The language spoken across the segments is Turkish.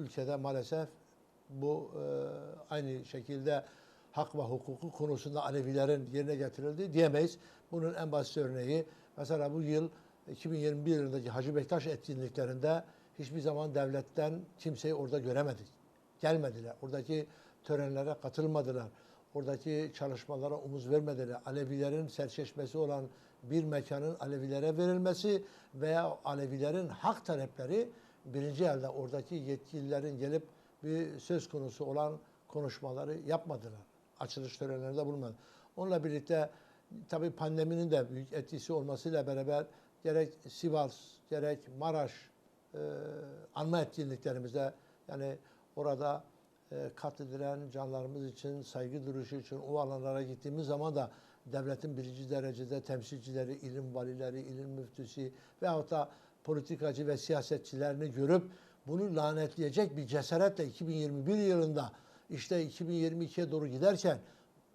ülkede maalesef bu e, aynı şekilde hak ve hukuku konusunda Alevilerin yerine getirildi diyemeyiz. Bunun en basit örneği mesela bu yıl 2021 yılındaki Hacı Bektaş etkinliklerinde hiçbir zaman devletten kimseyi orada göremedik. Gelmediler. Oradaki törenlere katılmadılar. Oradaki çalışmalara omuz vermediler. Alevilerin serçeşmesi olan bir mekanın Alevilere verilmesi veya Alevilerin hak talepleri birinci elde oradaki yetkililerin gelip bir söz konusu olan konuşmaları yapmadılar. Açılış törenlerinde bulunmadı. Onunla birlikte tabii pandeminin de büyük etkisi olmasıyla beraber gerek Sivas, gerek Maraş e, anma etkinliklerimizde yani orada e, katledilen canlarımız için, saygı duruşu için o alanlara gittiğimiz zaman da devletin birinci derecede temsilcileri, ilim valileri, ilim müftüsü veyahut da politikacı ve siyasetçilerini görüp bunu lanetleyecek bir cesaretle 2021 yılında işte 2022'ye doğru giderken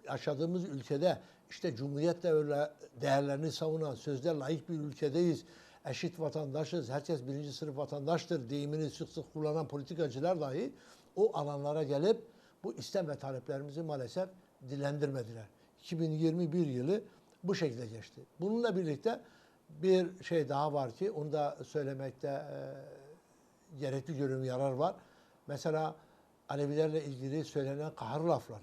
yaşadığımız ülkede işte cumhuriyetle öyle değerlerini savunan sözde layık bir ülkedeyiz. Eşit vatandaşız, herkes birinci sınıf vatandaştır deyimini sık sık kullanan politikacılar dahi o alanlara gelip bu istem ve taleplerimizi maalesef dilendirmediler. 2021 yılı bu şekilde geçti. Bununla birlikte bir şey daha var ki onu da söylemekte e, gerekli görünüm yarar var. Mesela Alevilerle ilgili söylenen kahır lafları.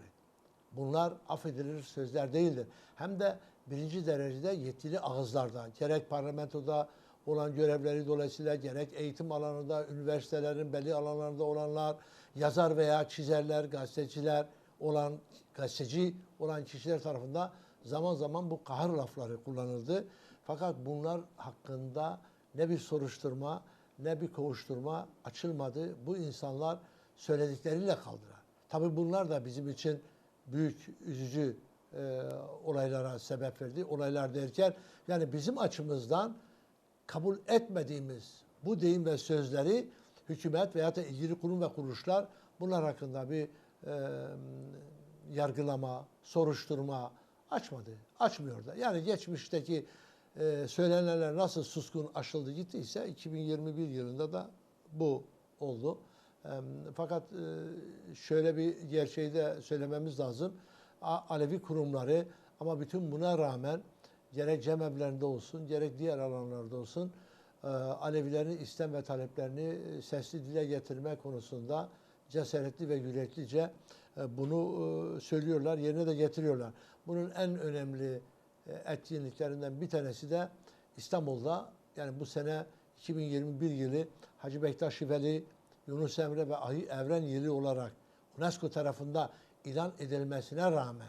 Bunlar affedilir sözler değildir. Hem de birinci derecede yetkili ağızlardan, gerek parlamentoda olan görevleri dolayısıyla gerek eğitim alanında, üniversitelerin belli alanlarında olanlar, yazar veya çizerler, gazeteciler olan, gazeteci olan kişiler tarafından zaman zaman bu kahır lafları kullanıldı. Fakat bunlar hakkında ne bir soruşturma ne bir kovuşturma açılmadı. Bu insanlar söyledikleriyle kaldılar. Tabii bunlar da bizim için büyük üzücü e, olaylara sebep verdi. Olaylar derken yani bizim açımızdan kabul etmediğimiz bu deyim ve sözleri hükümet veya da ilgili kurum ve kuruluşlar bunlar hakkında bir e, yargılama, soruşturma açmadı. Açmıyor da. Yani geçmişteki e, söylenenler nasıl suskun aşıldı gittiyse 2021 yılında da bu oldu. E, fakat e, şöyle bir gerçeği de söylememiz lazım. A, Alevi kurumları ama bütün buna rağmen gerek cemevlerinde olsun, gerek diğer alanlarda olsun e, Alevilerin istem ve taleplerini sesli dile getirme konusunda cesaretli ve yüreklice e, bunu e, söylüyorlar, yerine de getiriyorlar. Bunun en önemli e, etkinliklerinden bir tanesi de İstanbul'da yani bu sene 2021 yılı Hacı Bektaş Veli, Yunus Emre ve Ahi Evren yılı olarak UNESCO tarafında ilan edilmesine rağmen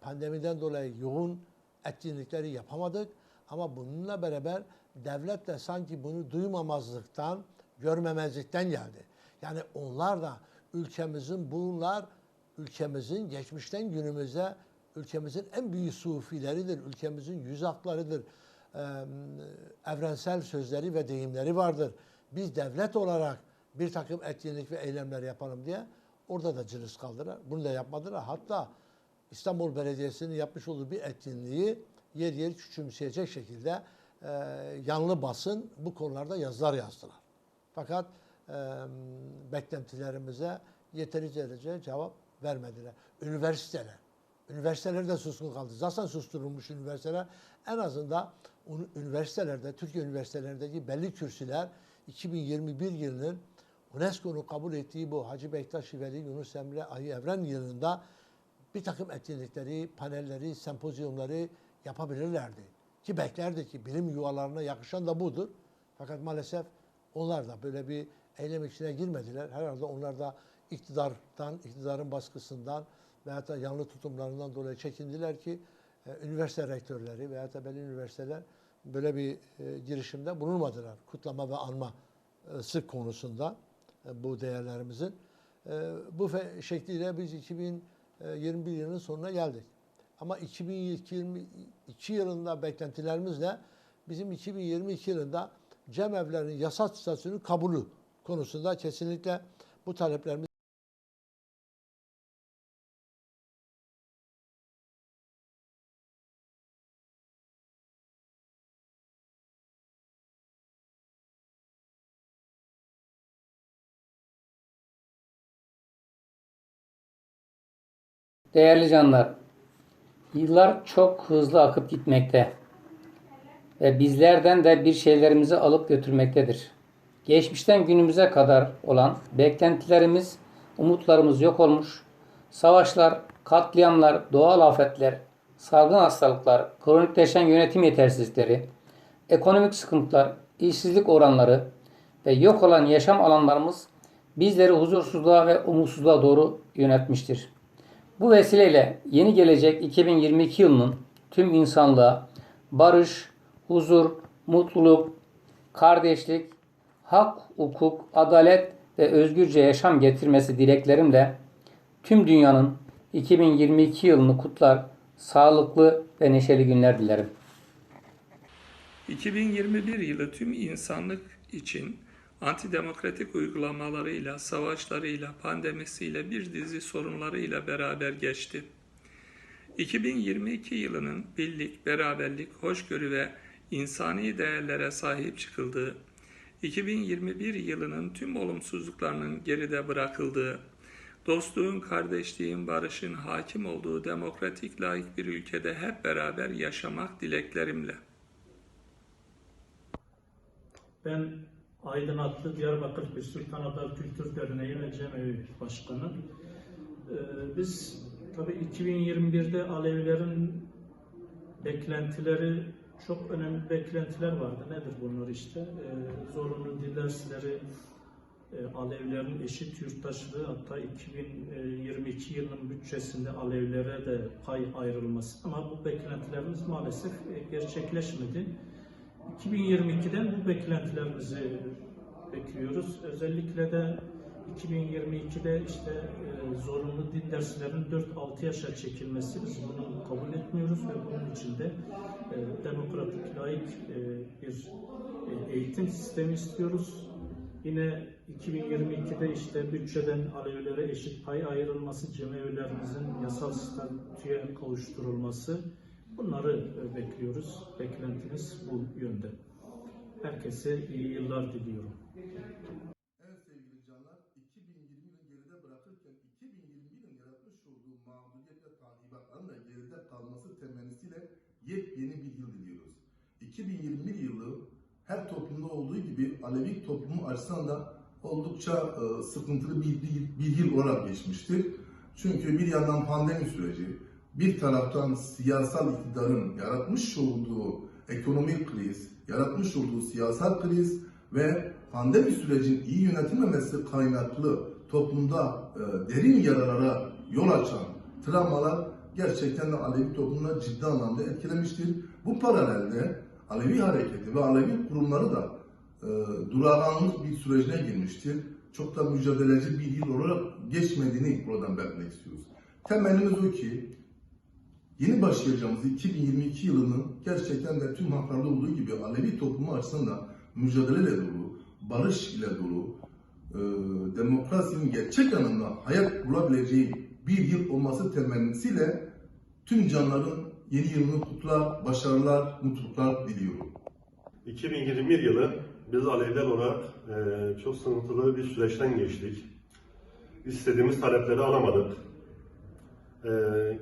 pandemiden dolayı yoğun etkinlikleri yapamadık. Ama bununla beraber devlet de sanki bunu duymamazlıktan, görmemezlikten geldi. Yani onlar da ülkemizin bunlar ülkemizin geçmişten günümüze ülkemizin en büyük sufileridir. Ülkemizin yüz haklarıdır. Evrensel sözleri ve deyimleri vardır. Biz devlet olarak bir takım etkinlik ve eylemler yapalım diye orada da cılız kaldılar. Bunu da yapmadılar. Hatta İstanbul Belediyesi'nin yapmış olduğu bir etkinliği yer yer küçümseyecek şekilde e, yanlı basın bu konularda yazılar yazdılar. Fakat e, beklentilerimize yeteri derece cevap vermediler. Üniversiteler, üniversiteler de suskun kaldı. Zaten susturulmuş üniversiteler. En azından üniversitelerde, Türkiye üniversitelerindeki belli kürsüler 2021 yılının UNESCO'nun kabul ettiği bu Hacı Bektaş Veli Yunus Emre Ayı Evren yılında bir takım etkinlikleri, panelleri, sempozyumları yapabilirlerdi. Ki beklerdi ki bilim yuvalarına yakışan da budur. Fakat maalesef onlar da böyle bir eylem içine girmediler. Herhalde onlar da iktidardan, iktidarın baskısından veyahut da yanlı tutumlarından dolayı çekindiler ki e, üniversite rektörleri veyahut da belli üniversiteler böyle bir e, girişimde bulunmadılar. Kutlama ve anma e, sık konusunda e, bu değerlerimizin. E, bu şekliyle biz 2021 yılının sonuna geldik. Ama 2022 yılında beklentilerimiz ne? Bizim 2022 yılında cemevlerinin yasal statüsünün kabulü konusunda kesinlikle bu taleplerimiz Değerli canlar, yıllar çok hızlı akıp gitmekte ve bizlerden de bir şeylerimizi alıp götürmektedir. Geçmişten günümüze kadar olan beklentilerimiz, umutlarımız yok olmuş. Savaşlar, katliamlar, doğal afetler, salgın hastalıklar, kronikleşen yönetim yetersizlikleri, ekonomik sıkıntılar, işsizlik oranları ve yok olan yaşam alanlarımız bizleri huzursuzluğa ve umutsuzluğa doğru yöneltmiştir. Bu vesileyle yeni gelecek 2022 yılının tüm insanlığa barış, huzur, mutluluk, kardeşlik, hak, hukuk, adalet ve özgürce yaşam getirmesi dileklerimle tüm dünyanın 2022 yılını kutlar, sağlıklı ve neşeli günler dilerim. 2021 yılı tüm insanlık için antidemokratik uygulamalarıyla, savaşlarıyla, pandemisiyle bir dizi sorunlarıyla beraber geçti. 2022 yılının birlik, beraberlik, hoşgörü ve insani değerlere sahip çıkıldığı, 2021 yılının tüm olumsuzluklarının geride bırakıldığı, dostluğun, kardeşliğin, barışın hakim olduğu demokratik, layık bir ülkede hep beraber yaşamak dileklerimle. Ben Aydın Atlı Diyarbakır Kültür Kanadar Kültür Derneği ve Cemevi Başkanı. Ee, biz tabii 2021'de Alevilerin beklentileri çok önemli beklentiler vardı. Nedir bunlar işte? Ee, zorunlu dil dersleri, e, Alevilerin eşit yurttaşlığı hatta 2022 yılının bütçesinde Alevlere de pay ayrılması ama bu beklentilerimiz maalesef e, gerçekleşmedi. 2022'den bu beklentilerimizi bekliyoruz. Özellikle de 2022'de işte e, zorunlu din derslerinin 4-6 yaşa çekilmesi biz bunu kabul etmiyoruz ve bunun için de e, demokratik, layık e, bir e, eğitim sistemi istiyoruz. Yine 2022'de işte bütçeden Alevilere eşit pay ayrılması, cemevlerimizin yasal statüye kavuşturulması bunları e, bekliyoruz. Beklentimiz bu yönde. Herkese iyi yıllar diliyorum. Evet sevgili canlar, 2020 yılı geride bırakırken 2021 yılın yaratmış olduğu mağduriyet ve takibatların da geride kalması temennisiyle yepyeni bir yıl diliyoruz. 2021 yılı her toplumda olduğu gibi Alevi toplumu açısından da oldukça e, sıkıntılı bir, bir, bir yıl olarak geçmiştir. Çünkü bir yandan pandemi süreci, bir taraftan siyasal iktidarın yaratmış olduğu ekonomik kriz, yaratmış olduğu siyasal kriz ve pandemi sürecin iyi yönetilmemesi kaynaklı toplumda e, derin yaralara yol açan travmalar gerçekten de Alevi toplumunu ciddi anlamda etkilemiştir. Bu paralelde Alevi hareketi ve Alevi kurumları da e, durağanlık bir sürecine girmiştir. Çok da mücadeleci bir yıl olarak geçmediğini buradan belirtmek istiyoruz. Temennimiz o ki yeni başlayacağımız 2022 yılının gerçekten de tüm haklarda olduğu gibi Alevi toplumu açısından da mücadeleyle dolu, barış ile dolu, e, demokrasinin gerçek anlamda hayat bulabileceği bir yıl olması temennisiyle tüm canların yeni yılını kutlar, başarılar, mutluluklar diliyorum. 2021 yılı biz Aleviler olarak e, çok sıkıntılı bir süreçten geçtik. İstediğimiz talepleri alamadık. E,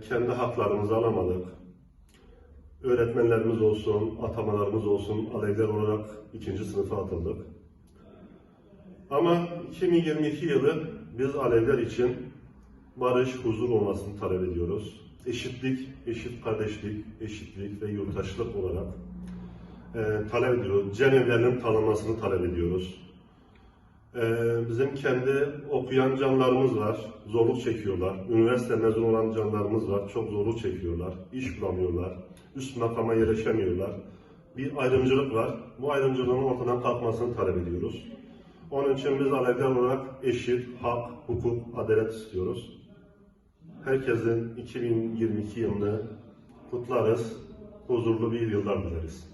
kendi haklarımızı alamadık. Öğretmenlerimiz olsun, atamalarımız olsun Aleviler olarak ikinci sınıfa atıldık. Ama 2022 yılı biz Aleviler için barış, huzur olmasını talep ediyoruz. Eşitlik, eşit kardeşlik, eşitlik ve yurttaşlık olarak e, talep ediyoruz. Cenevlerinin tanınmasını talep ediyoruz. E, bizim kendi okuyan canlarımız var, zorluk çekiyorlar. Üniversite mezun olan canlarımız var, çok zorluk çekiyorlar. İş bulamıyorlar, üst makama yerleşemiyorlar. Bir ayrımcılık var. Bu ayrımcılığın ortadan kalkmasını talep ediyoruz. Onun için biz Aleviler olarak eşit, hak, hukuk, adalet istiyoruz. Herkesin 2022 yılını kutlarız. Huzurlu bir yıllar dileriz.